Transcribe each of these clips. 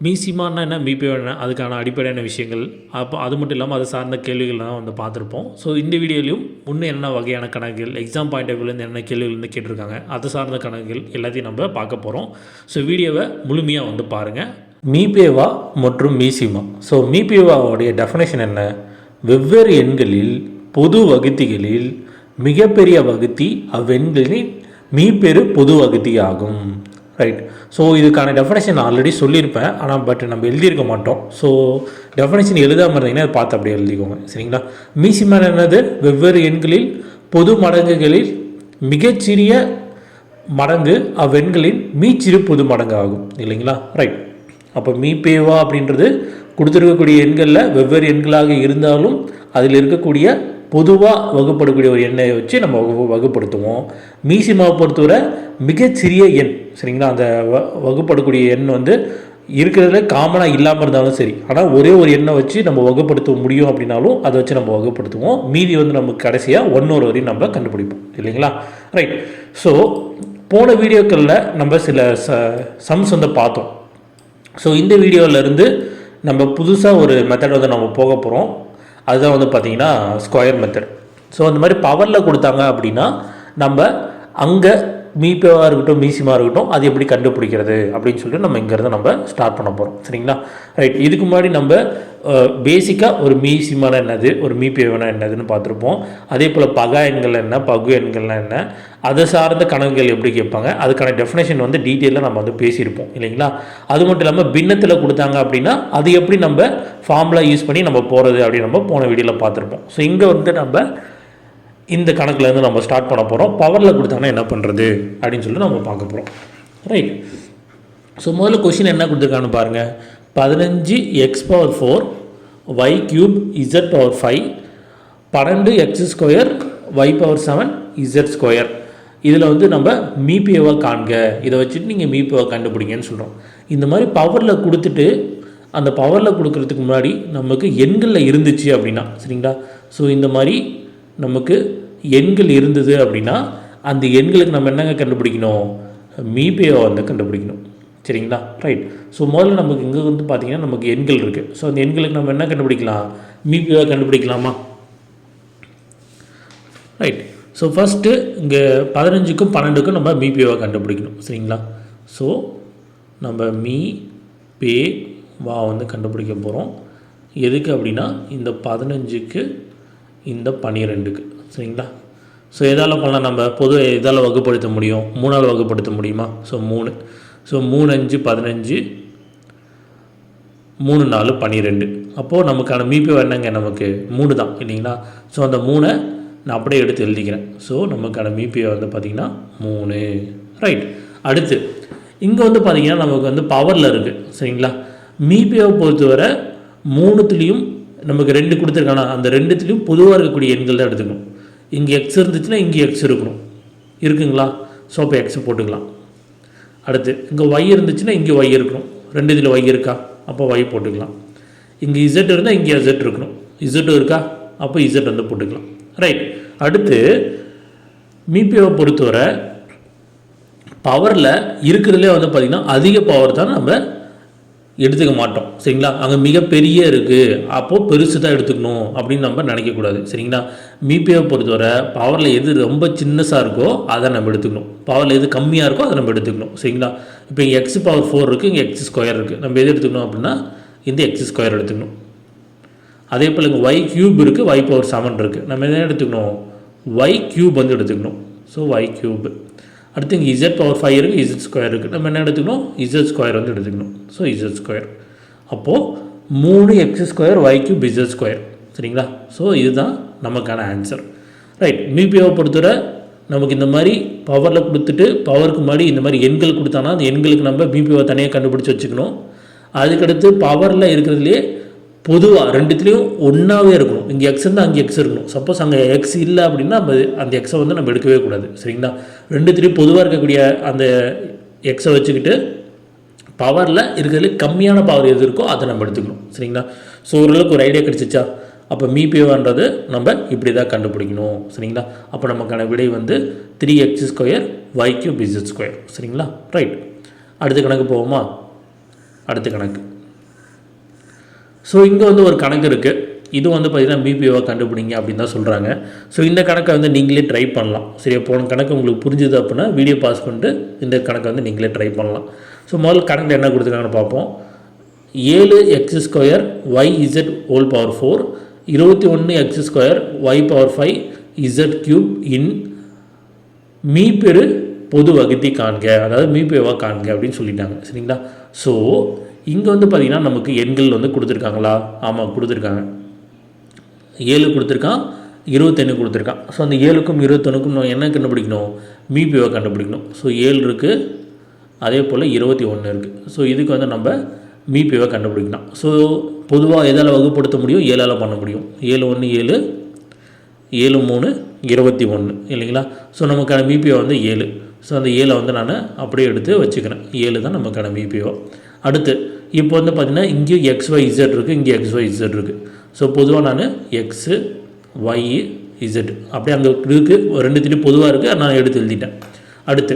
மீசிமான்னா என்ன? மீபேவா என்ன? அதுக்கான அடிப்படையான விஷயங்கள். அப்போ அது மட்டும் இல்லாமல் அது சார்ந்த கேள்விகள் தான் வந்து பார்த்துருப்போம். ஸோ இந்த வீடியோலையும் இன்னும் என்ன வகையான கணக்குகள் எக்ஸாம் பாயிண்ட் ஆஃப் வியூலேருந்து என்ன கேள்விகள் வந்து கேட்டிருக்காங்க அது சார்ந்த கணக்குகள் எல்லாத்தையும் நம்ம பார்க்க போகிறோம் ஸோ வீடியோவை முழுமையாக வந்து பாருங்கள் மீபேவா மற்றும் மீசிமா ஸோ மீபேவாவுடைய டெஃபினேஷன் என்ன? வெவ்வேறு எண்களில் பொது வகுத்திகளில் மிகப்பெரிய வகுத்தி அவ்வெண்களின் மீப்பெரு பொது வகுத்தி ஆகும். ரைட் ஸோ இதுக்கான டெஃபினேஷன் ஆல்ரெடி சொல்லியிருப்பேன். ஆனால் பட் நம்ம எழுதியிருக்க மாட்டோம். ஸோ டெஃபினேஷன் எழுதாமல் இருந்தீங்கன்னா அதை பார்த்து அப்படியே எழுதிக்கோங்க. சரிங்களா? மீசிமன் என்னது? வெவ்வேறு எண்களில் பொது மடங்குகளில் மிகச்சிறிய மடங்கு அவ்வெண்களின் மீச்சிறு பொது மடங்கு ஆகும் இல்லைங்களா? ரைட் அப்போ மீபேவா அப்படின்றது கொடுத்துருக்கக்கூடிய எண்களில் வெவ்வேறு எண்களாக இருந்தாலும் அதில் இருக்கக்கூடிய பொதுவாக வகுப்படக்கூடிய ஒரு எண்ணை வச்சு நம்ம வகு வகுப்படுத்துவோம். மீசிமாவை பொறுத்தவரை மிகச்சிறிய எண் சரிங்களா? அந்த வ வகுப்படக்கூடிய எண் வந்து இருக்கிறதுல காமனாக இல்லாமல் இருந்தாலும் சரி. ஆனால் ஒரே ஒரு எண்ணை வச்சு நம்ம வகுப்படுத்த முடியும் அப்படின்னாலும் அதை வச்சு நம்ம வகுப்படுத்துவோம். மீதி வந்து நமக்கு கடைசியாக ஒன்னொரு வரையும் நம்ம கண்டுபிடிப்போம் இல்லைங்களா? ரைட் ஸோ போன வீடியோக்களில் நம்ம சில ச சம்ஸ் வந்து பார்த்தோம். ஸோ இந்த வீடியோவிலேருந்து நம்ம புதுசாக ஒரு மெத்தட் வந்து நம்ம போக போகிறோம் அதுதான் வந்து பார்த்திங்கன்னா ஸ்கொயர் மெத்தட் ஸோ அந்த மாதிரி பவரில் கொடுத்தாங்க அப்படின்னா நம்ம அங்கே மீபேவாக இருக்கட்டும் மீசிமாக இருக்கட்டும் அது எப்படி கண்டுபிடிக்கிறது அப்படின்னு சொல்லிட்டு நம்ம இங்கேருந்து நம்ம ஸ்டார்ட் பண்ண போகிறோம் சரிங்களா? ரைட் இதுக்கு முன்னாடி நம்ம பேசிக்காக ஒரு மீசிமான என்னது ஒரு மீபேவனா என்னதுன்னு பார்த்துருப்போம். அதே போல் பகா எண்கள் என்ன பகு எண்கள்லாம் என்ன அதை சார்ந்த கணக்குகள் எப்படி கேட்பாங்க அதுக்கான டெஃபினேஷன் வந்து டீட்டெயிலாக நம்ம வந்து பேசியிருப்போம் இல்லைங்களா? அது மட்டும் இல்லாமல் பின்னத்தில் கொடுத்தாங்க அப்படின்னா அது எப்படி நம்ம ஃபார்முலா யூஸ் பண்ணி நம்ம போகிறது அப்படின்னு நம்ம போன வீடியோவில் பார்த்துருப்போம். ஸோ இங்கே வந்து நம்ம இந்த கணக்குலேருந்து நம்ம ஸ்டார்ட் பண்ண போகிறோம் பவரில் கொடுத்தாங்கன்னா என்ன பண்ணுறது அப்படின்னு சொல்லிட்டு நம்ம பார்க்க போகிறோம் ரைட் ஸோ முதல்ல கொஷின் என்ன கொடுத்துருக்கான்னு பாருங்கள் பதினஞ்சு x power four y cube z power five பன்னெண்டு x square y power seven z square இதில் வந்து நம்ம மீபிஏவை காண்க? இதை வச்சுட்டு நீங்கள் மீபிஏவை கண்டுபிடிங்கன்னு சொல்கிறோம் இந்த மாதிரி பவரில் கொடுத்துட்டு அந்த பவரில் கொடுக்கறதுக்கு முன்னாடி நமக்கு எண்களில் இருந்துச்சு அப்படின்னா சரிங்களா? ஸோ இந்த மாதிரி நமக்கு எண்கள் இருந்தது அப்படின்னா அந்த எண்களுக்கு நம்ம என்னங்க கண்டுபிடிக்கணும்? மீபேவை வந்து கண்டுபிடிக்கணும். சரிங்களா? ரைட் ஸோ முதல்ல நமக்கு இங்கே வந்து பார்த்திங்கன்னா நமக்கு எண்கள் இருக்குது ஸோ அந்த எண்களுக்கு நம்ம என்ன கண்டுபிடிக்கலாம்? மீபேவை கண்டுபிடிக்கலாமா? ரைட் ஸோ ஃபஸ்ட்டு இங்கே பதினஞ்சுக்கும் பன்னெண்டுக்கும் நம்ம மீபேவை கண்டுபிடிக்கணும். சரிங்களா? ஸோ நம்ம மீ பே வா வந்து கண்டுபிடிக்க போகிறோம் எதுக்கு அப்படின்னா இந்த பதினஞ்சுக்கு இந்த பன்னிரெண்டுக்கு சரிங்களா? ஸோ எதால் பண்ணலாம்? நம்ம பொது எதால் வகுப்படுத்த முடியும்? மூணால் வகுப்படுத்த முடியுமா? ஸோ மூணு. ஸோ மூணு அஞ்சு பதினஞ்சு மூணு நாலு பன்னிரெண்டு அப்போது நமக்கான மீபி என்னங்க நமக்கு? மூணு தான் இல்லைங்களா? ஸோ அந்த மூணை நான் அப்படியே எடுத்து எழுதிக்கிறேன். ஸோ நமக்கான மீபிஐ வந்து பார்த்திங்கன்னா மூணு. ரைட் அடுத்து இங்கே வந்து பார்த்திங்கன்னா நமக்கு வந்து பவரில் இருக்குது சரிங்களா? மீபிஐவை பொறுத்தவரை மூணுத்துலேயும் நமக்கு ரெண்டு கொடுத்துருக்கானா? அந்த ரெண்டுத்துலேயும் பொதுவாக இருக்கக்கூடிய எண்கள் தான் எடுத்துக்கணும். இங்கே எக்ஸ் இருந்துச்சுன்னா இங்கே எக்ஸ் இருக்கணும். இருக்குங்களா? ஸோ அப்போ எக்ஸ் போட்டுக்கலாம். அடுத்து இங்கே ஒய் இருந்துச்சுன்னா இங்கே ஒய் இருக்கணும். ரெண்டு இதில் ஒய் இருக்கா? அப்போ ஒய் போட்டுக்கலாம். இங்கே இசட் இருந்தால் இங்கே இசட் இருக்கணும். இசட்டும் இருக்கா? அப்போ இசட் வந்து போட்டுக்கலாம். ரைட் அடுத்து மீபியோவை பொறுத்தவரை பவரில் இருக்கிறதுலே வந்து பார்த்திங்கன்னா அதிக பவர் தான் நம்ம எடுத்துக்க மாட்டோம். சரிங்களா? அங்கே மிகப்பெரிய இருக்குது அப்போது பெருசு தான் எடுத்துக்கணும் அப்படின்னு நம்ம நினைக்கக்கூடாது. சரிங்களா? மீபியை பொறுத்தவரை பவரில் எது ரொம்ப சின்னஸாக இருக்கோ அதை நம்ம எடுத்துக்கணும். பவரில் எது கம்மியாக இருக்கோ அதை நம்ம எடுத்துக்கணும். சரிங்களா? இப்போ இங்கே எக்ஸ் பவர் ஃபோர் இருக்குது இங்கே எக்ஸ் ஸ்கொயர் இருக்குது நம்ம எது எடுத்துக்கணும் அப்படின்னா இந்த எக்ஸ் ஸ்கொயர் எடுத்துக்கணும். அதே போல் இங்கே ஒய் க்யூப் இருக்குது ஒய் பவர் செவன் இருக்குது நம்ம எதை எடுத்துக்கணும்? ஒய் க்யூப் வந்து எடுத்துக்கணும். ஸோ ஒய் க்யூப் அடுத்து இங்கே இசட் பவர் ஃபைவ் இருக்குது இசட் ஸ்கொயர் இருக்குது நம்ம என்ன எடுத்துக்கணும்? இசட் ஸ்கொயர் வந்து எடுத்துக்கணும். ஸோ இசட் ஸ்கொயர் அப்போது மூணு x square y cube z square சரிங்களா? ஸோ இதுதான் நமக்கான ஆன்சர் ரைட் மிபிஓவை பொறுத்தவரை நமக்கு இந்த மாதிரி பவரில் கொடுத்துட்டு பவருக்கு முன்னாடி இந்த மாதிரி எண்கள் கொடுத்தானா அந்த எண்களுக்கு நம்ம பிபிஓ தனியாக கண்டுபிடிச்சி வச்சுக்கணும். அதுக்கடுத்து பவரில் இருக்கிறதுலே பொதுவாக ரெண்டுத்துலேயும் ஒன்றாவே இருக்கணும். இங்கே எக்ஸ் இருந்தால் அங்கே எக்ஸ் இருக்கணும். சப்போஸ் அங்கே எக்ஸ் இல்லை அப்படின்னா நம்ம அந்த எக்ஸை வந்து நம்ம எடுக்கவே கூடாது. சரிங்களா? ரெண்டுத்துலேயும் பொதுவாக இருக்கக்கூடிய அந்த எக்ஸை வச்சுக்கிட்டு பவரில் இருக்கிறதுல கம்மியான பவர் எது இருக்கோ அதை நம்ம எடுத்துக்கணும். சரிங்களா? ஸோ ஓரளவுக்கு ஒரு ஐடியா கிடச்சிச்சா? அப்போ மீபிஓன்றது நம்ம இப்படி தான் கண்டுபிடிக்கணும். சரிங்களா? அப்போ நமக்கான விடை வந்து three x square y cube square சரிங்களா? ரைட் அடுத்த கணக்கு போவோமா? அடுத்த கணக்கு. ஸோ இங்கே வந்து ஒரு கணக்கு இருக்குது இது வந்து பார்த்திங்கன்னா பிபிஓவை கண்டுபிடிங்க அப்படின்னு தான் சொல்கிறாங்க ஸோ இந்த கணக்கை வந்து நீங்களே ட்ரை பண்ணலாம். சரியா? போன கணக்கு உங்களுக்கு புரிஞ்சுது அப்படின்னா வீடியோ பாஸ் பண்ணிட்டு இந்த கணக்கை வந்து நீங்களே ட்ரை பண்ணலாம். ஸோ முதல்ல கணக்கில் என்ன கொடுத்துருக்காங்கன்னு பார்ப்போம். ஏழு x square y z whole power four இருபத்தி ஒன்று x square y power five z cube இன் மீ பெரு பொது வகுதி காண்க. அதாவது மீபேவாக காண்க அப்படின்னு சொல்லிட்டாங்க. சரிங்களா? ஸோ இங்கே வந்து பார்த்திங்கன்னா நமக்கு எண்கள் வந்து கொடுத்துருக்காங்களா? ஆமாம் கொடுத்துருக்காங்க. ஏழு கொடுத்துருக்கான் இருபத்தொன்று கொடுத்துருக்கான். ஸோ அந்த ஏழுக்கும் இருபத்தொன்றுக்கும் நம்ம என்ன கண்டுபிடிக்கணும்? மீபிஓ கண்டுபிடிக்கணும். ஸோ ஏழு இருக்குது அதே போல் இருபத்தி ஒன்று இருக்குது ஸோ இதுக்கு வந்து நம்ம மீபிஓ கண்டுபிடிக்கணும். ஸோ பொதுவாக எதால் வகுப்படுத்த முடியும்? ஏழால் பண்ண முடியும். ஏழு ஒன்று ஏழு ஏழு மூணு இருபத்தி ஒன்று இல்லைங்களா? ஸோ நமக்கான மீபிஓ வந்து ஏழு. ஸோ அந்த ஏழை வந்து நான் அப்படியே எடுத்து வச்சுக்கிறேன். ஏழு தான் நமக்கான மீபிஓ அடுத்து இப்போ வந்து பார்த்திங்கன்னா இங்கேயும் எக்ஸ் ஒய் இசட் இருக்குது இங்கே எக்ஸ் ஒய் இசட் இருக்குது ஸோ பொதுவாக நான் எக்ஸு ஒய் இசட் அப்படியே அங்கே இருக்குது ரெண்டுத்திலையும் பொதுவாக இருக்குது நான் எடுத்து எழுதிட்டேன். அடுத்து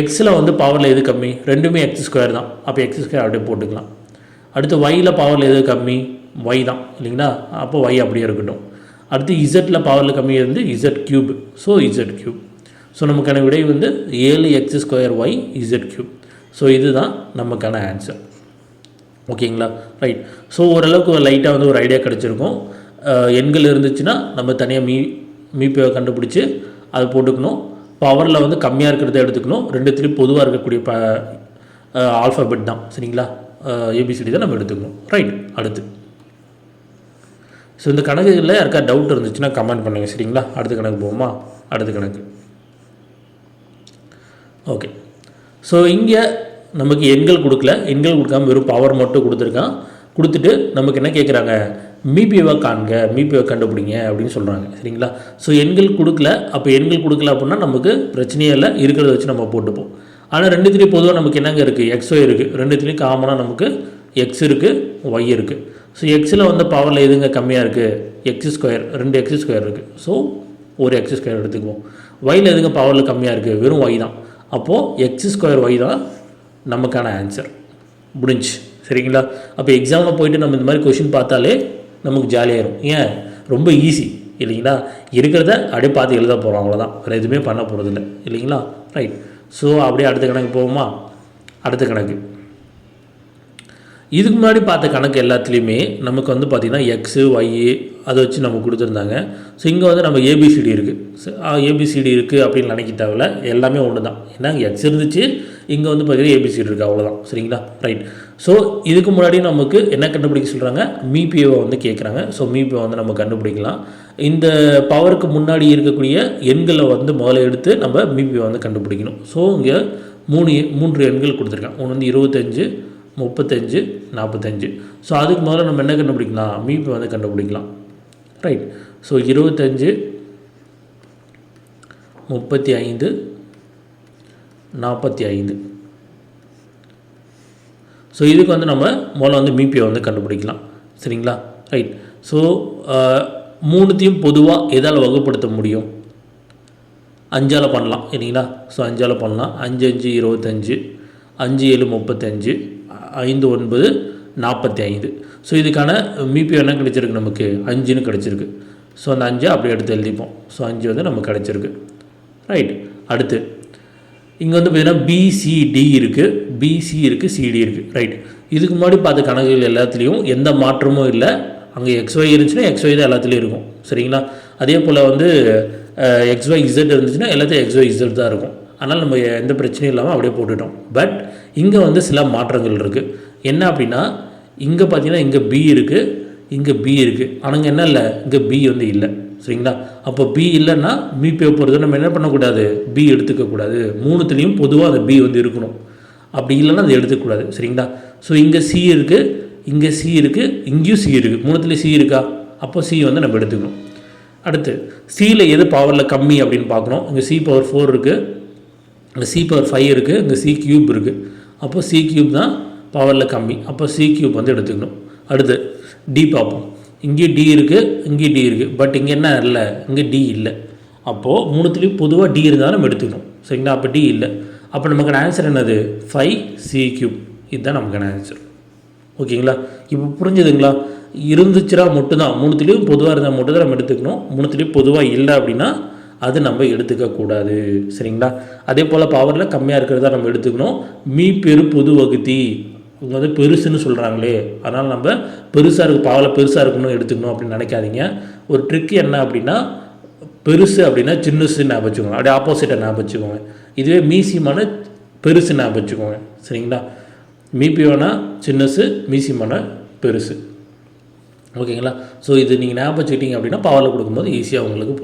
எக்ஸில் வந்து பவரில் எது கம்மி? ரெண்டுமே எக்ஸ் ஸ்கொயர் தான். அப்போ எக்ஸ் ஸ்கொயர் அப்படியே போட்டுக்கலாம். அடுத்து ஒயில் பவரில் எது கம்மி? ஒய் தான் இல்லைங்களா? அப்போ ஒய் அப்படியே இருக்கட்டும். அடுத்து இசட்டில் பவரில் கம்மி இருந்து z cube so z cube so நமக்கான விடை வந்து ஏழு x square y z cube so இதுதான் நமக்கான ஆன்சர் ஓகேங்களா? ரைட் ஸோ ஓரளவுக்கு லைட்டாக வந்து ஒரு ஐடியா கிடச்சிருக்கும். எண்கள் இருந்துச்சுன்னா நம்ம தனியாக மீ மீப்பை கண்டுபிடிச்சி அதை போட்டுக்கணும். பவரில் வந்து கம்மியாக இருக்கிறத எடுத்துக்கணும். ரெண்டுத்துலேயும் பொதுவாக இருக்கக்கூடிய ப ஆல்ஃபாபெட் தான். சரிங்களா? ஏபிசிடி தான் நம்ம எடுத்துக்கணும். ரைட் அடுத்து. ஸோ இந்த கணக்குகளில் யாருக்கா டவுட் இருந்துச்சுன்னா கமெண்ட் பண்ணுங்கள் சரிங்களா? அடுத்த கணக்கு போவோமா? அடுத்த கணக்கு. ஓகே ஸோ இங்கே நமக்கு எண்கள் கொடுக்கல. எண்கள் கொடுக்காம வெறும் பவர் மட்டும் கொடுத்துருக்கான். கொடுத்துட்டு நமக்கு என்ன கேட்குறாங்க மீபிஓவை காண்க மீபிஓவை கண்டுபிடிங்க அப்படின்னு சொல்கிறாங்க சரிங்களா? ஸோ எண்கள் கொடுக்கல. அப்போ எண்கள் கொடுக்கல அப்படின்னா நமக்கு பிரச்சனையே இல்லை. இருக்கிறத வச்சு நம்ம போட்டுப்போம். ஆனால் ரெண்டுத்துலேயும் பொதுவாக நமக்கு என்னங்க இருக்குது எக்ஸோ இருக்குது ரெண்டுத்துலேயும் காமனாக நமக்கு எக்ஸ் இருக்குது ஒய் இருக்குது ஸோ எக்ஸில் வந்து பவரில் எதுங்க கம்மியாக இருக்குது எக்ஸ் ஸ்கொயர் ரெண்டு எக்ஸ் ஸ்கொயர் இருக்குது ஸோ ஒரு எக்ஸ் ஸ்கொயர் எடுத்துக்குவோம். ஒயில் எதுங்க பவரில் கம்மியாக இருக்குது வெறும் ஒய் தான். அப்போது எக்ஸ் ஸ்கொயர் ஒய் தான் நமக்கான ஆன்சர் முடிஞ்சு. சரிங்களா? அப்போ எக்ஸாமில் போயிட்டு நம்ம இந்த மாதிரி கொஷின் பார்த்தாலே நமக்கு ஜாலியாயிரும் ஏன்? ரொம்ப ஈஸி இல்லைங்களா? இருக்கிறத அப்படியே பார்த்து எழுத போகிறோம் அவ்வளோதான் வேறு எதுவுமே பண்ண போகிறதில்ல இல்லைங்களா? ரைட் ஸோ அப்படியே அடுத்த கணக்கு போவோமா? அடுத்த கணக்கு. இதுக்கு முன்னாடி பார்த்த கணக்கு எல்லாத்துலேயுமே நமக்கு வந்து பார்த்திங்கன்னா எக்ஸு ஒய்யு அதை வச்சு நம்ம கொடுத்துருந்தாங்க. ஸோ இங்கே வந்து நம்ம ஏபிசிடி இருக்குது ஏபிசிடி இருக்குது அப்படின்னு நினைக்க தேவையில்ல எல்லாமே ஒன்று தான் ஏன்னா எக்ஸ் இருந்துச்சு இங்கே வந்து பார்த்திங்கன்னா ஏபிசிடி இருக்குது அவ்வளோதான் சரிங்களா? ரைட் ஸோ இதுக்கு முன்னாடி நமக்கு என்ன கண்டுபிடிக்க சொல்கிறாங்க மீபிஓவை வந்து கேட்குறாங்க ஸோ மீபிஓ வந்து நம்ம கண்டுபிடிக்கலாம். இந்த பவருக்கு முன்னாடி இருக்கக்கூடிய எண்களை வந்து முதல்ல எடுத்து நம்ம மீபிஓ வந்து கண்டுபிடிக்கணும். ஸோ இங்கே மூணு மூன்று எண்கள் கொடுத்துருக்கேன் ஒன்று வந்து இருபத்தஞ்சு முப்பத்தஞ்சு நாற்பத்தஞ்சு ஸோ அதுக்கு முதல்ல நம்ம என்ன கண்டுபிடிக்கலாம்? மீபி வந்து கண்டுபிடிக்கலாம். ரைட் ஸோ இருபத்தஞ்சு முப்பத்தி ஐந்து நாற்பத்தி ஐந்து ஸோ இதுக்கு வந்து நம்ம முதல்ல வந்து மீபியை வந்து கண்டுபிடிக்கலாம். சரிங்களா? ரைட் ஸோ மூணுத்தையும் பொதுவாக எதால் வகுப்படுத்த முடியும்? அஞ்சால் பண்ணலாம். இல்லைங்களா ஸோ அஞ்சால் பண்ணலாம். அஞ்சு அஞ்சு இருபத்தஞ்சு. அஞ்சு ஏழு முப்பத்தஞ்சு. ஐந்து ஒன்பது நாற்பத்தி ஐந்து. ஸோ இதுக்கான மீபி என்ன கிடச்சிருக்கு நமக்கு. அஞ்சுன்னு கிடச்சிருக்கு. ஸோ அந்த அஞ்சை அப்படியே எடுத்து எழுதிப்போம். ஸோ அஞ்சு வந்து நமக்கு கிடச்சிருக்கு. ரைட் அடுத்து இங்கே வந்து பார்த்திங்கன்னா பிசிடி இருக்குது பிசி இருக்குது சிடி இருக்குது ரைட் இதுக்கு முன்னாடி பார்த்த கணக்குகள் எல்லாத்துலேயும் எந்த மாற்றமும் இல்லை. அங்கே எக்ஸ்ஒய் இருந்துச்சுன்னா எக்ஸ்ஒய் தான் எல்லாத்துலேயும் இருக்கும். சரிங்களா? அதே போல் வந்து எக்ஸ்ஒய் இசட் இருந்துச்சுன்னா எல்லாத்தையும் எக்ஸ்ஒய் இசட் தான் இருக்கும். அதனால் நம்ம எந்த பிரச்சனையும் இல்லாமல் அப்படியே போட்டுட்டோம். பட் இங்கே வந்து சில மாற்றங்கள் இருக்குது என்ன அப்படின்னா இங்கே பார்த்தீங்கன்னா இங்கே பி இருக்குது இங்கே பி இருக்குது ஆனால் என்ன இல்லை இங்கே பி வந்து இல்லை. சரிங்களா? அப்போ பி இல்லைன்னா பி பேப்பர் நம்ம என்ன பண்ணக்கூடாது? பி எடுத்துக்கக்கூடாது. மூணுத்துலேயும் பொதுவாக அந்த பி வந்து இருக்கணும். அப்படி இல்லைன்னா அதை எடுத்துக்கூடாது சரிங்களா? ஸோ இங்கே சி இருக்குது இங்கே சி இருக்குது இங்கேயும் சி இருக்குது மூணுத்துலேயும் சி இருக்கா? அப்போ சி வந்து நம்ம எடுத்துக்கணும். அடுத்து சியில் எது பவரில் கம்மி அப்படின்னு பார்க்கணும். இங்கே சி பவர் ஃபோர் இருக்குது இங்கே சி பவர் ஃபைவ் இருக்குது இங்கே சி கியூப் இருக்குது அப்போ சி கியூப் தான் பவரில் கம்மி. அப்போ சி கியூப் வந்து எடுத்துக்கணும். அடுத்து டி பார்ப்போம். இங்கே டி இருக்குது இங்கே டி இருக்குது பட் இங்கே என்ன இல்லை? இங்கே டி இல்லை. அப்போது மூணுத்துலேயும் பொதுவாக டி இருந்தாலும் நம்ம எடுத்துக்கணும். சரிங்களா? அப்போ டி இல்லை. அப்போ நமக்கான ஆன்சர் என்னது? ஃபைவ் சி கியூப் இதுதான் நமக்கான ஆன்சர் ஓகேங்களா? இப்போ புரிஞ்சுதுங்களா? இருந்துச்சுன்னா மட்டும்தான். மூணுத்துலேயும் பொதுவாக இருந்தால் மட்டும் தான் நம்ம எடுத்துக்கணும். மூணுத்துலேயும் பொதுவாக இல்லை அப்படின்னா அது நம்ம எடுத்துக்கக்கூடாது சரிங்களா? அதே போல் பவரில் கம்மியாக இருக்கிறதா நம்ம எடுத்துக்கணும். மீ பெரு பொது வகுதி இவங்க வந்து பெருசுன்னு சொல்கிறாங்களே அதனால் நம்ம பெருசாக இருக்கு பாவில் பெருசாக இருக்கணும் எடுத்துக்கணும் அப்படின்னு நினைக்காதீங்க. ஒரு ட்ரிக் என்ன அப்படின்னா பெருசு அப்படின்னா சின்னசு ஞாபகம் வச்சுக்கோங்க. அப்படியே ஆப்போசிட்டை ஞாபகம் வச்சுக்கோங்க. இதுவே மீசியமான பெருசு ஞாபகம் வச்சுக்கோங்க. சரிங்களா? மீபியோனா சின்னசு மீசியமான பெருசு. ஓகேங்களா? ஸோ இது நீங்கள் ஞாபகம் வச்சுக்கிட்டீங்க அப்படின்னா பவரில் கொடுக்கும்போது ஈஸியாக உங்களுக்கு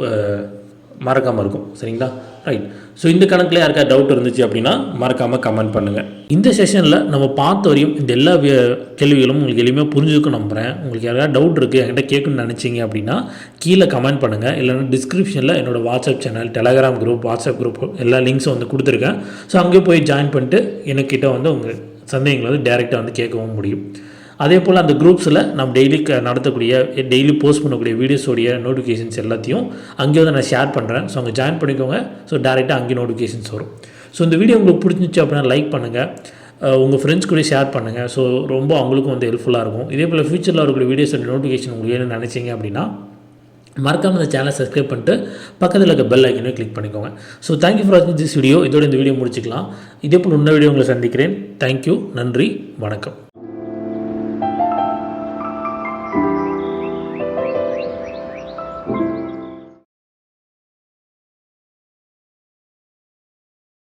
மறக்காமல் இருக்கும். சரிங்களா? ரைட் ஸோ இந்த கணக்கில் யாருக்கா டவுட் இருந்துச்சு அப்படின்னா மறக்காமல் கமெண்ட் பண்ணுங்கள் இந்த செஷனில் நம்ம பார்த்த வரையும் இந்த எல்லா கேள்விகளும் உங்களுக்கு எளிமையாக புரிஞ்சுக்க நம்புகிறேன் உங்களுக்கு யாராவது டவுட் இருக்குது என்கிட்ட கேட்கணும்னு நினச்சிங்க அப்படின்னா கீழே கமெண்ட் பண்ணுங்கள் இல்லைன்னா டிஸ்கிரிப்ஷனில் என்னோடய WhatsApp channel Telegram group WhatsApp group எல்லா லிங்க்ஸும் வந்து கொடுத்துருக்கேன். ஸோ அங்கே போய் ஜாயின் பண்ணிட்டு எனக்கிட்ட வந்து உங்கள் சந்தேகங்களை வந்து டேரெக்டாக வந்து கேட்கவும் முடியும். அதே போல் அந்த குரூப்ஸில் நம்ம டெய்லி நடத்தக்கூடிய டெய்லி போஸ்ட் பண்ணக்கூடிய வீடியோஸோடைய நோட்டிஃபிகேஷன்ஸ் எல்லாத்தையும் அங்கே வந்து நான் ஷேர் பண்ணுறேன் ஸோ அங்கே ஜாயின் பண்ணிக்கோங்க. ஸோ டேரெக்டாக அங்கே நோட்டிஃபிகேஷன்ஸ் வரும். ஸோ இந்த வீடியோ உங்களுக்கு பிடிச்சிச்சு அப்படின்னா லைக் பண்ணுங்கள் உங்கள் ஃப்ரெண்ட்ஸ் கூட ஷேர் பண்ணுங்கள் ஸோ ரொம்ப அவங்களுக்கும் வந்து ஹெல்ப்ஃபுல்லாக இருக்கும். இதே போல் ஃபியூச்சரில் வரக்கூடிய வீடியோஸோட நோட்டிஃபிகேஷன் உங்களுக்கு வேணும்னு நினச்சிங்க அப்படின்னா மறக்காமல் இந்த சேனலை சப்ஸ்கிரைப் பண்ணிட்டு பக்கத்தில் இருக்க பெல் ஐக்கனே கிளிக் பண்ணிக்கோங்க. ஸோ தேங்க்யூ ஃபார் வாட்சிங் திஸ் வீடியோ இதோட இந்த வீடியோ முடிச்சுக்கலாம். இதே போல் இன்னொரு வீடியோ உங்களை சந்திக்கிறேன். தேங்க்யூ நன்றி. வணக்கம்.